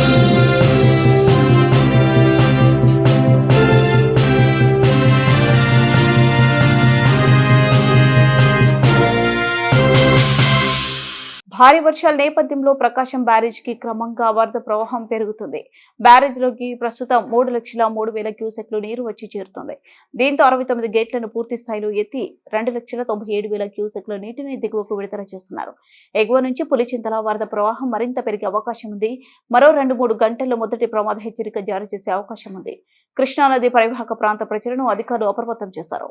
Thank you. భారీ వర్షాల నేపథ్యంలో ప్రకాశం బ్యారేజ్కి క్రమంగా వరద ప్రవాహం పెరుగుతుంది. బ్యారేజ్లోకి ప్రస్తుతం మూడు లక్షల మూడు వేల క్యూసెక్లు నీరు వచ్చి చేరుతుంది. దీంతో అరవై తొమ్మిది గేట్లను పూర్తి స్థాయిలో ఎత్తి రెండు లక్షల తొంభై ఏడు వేల క్యూసెక్ల నీటిని దిగువకు విడుదల చేస్తున్నారు. ఎగువ నుంచి పులిచింతల వరద ప్రవాహం మరింత పెరిగే అవకాశం ఉంది. మరో రెండు మూడు గంటల్లో మొదటి ప్రమాద హెచ్చరిక జారీ చేసే అవకాశం ఉంది. కృష్ణానది పరివాహక ప్రాంత ప్రజలను అధికారులు అప్రమత్తం చేశారు.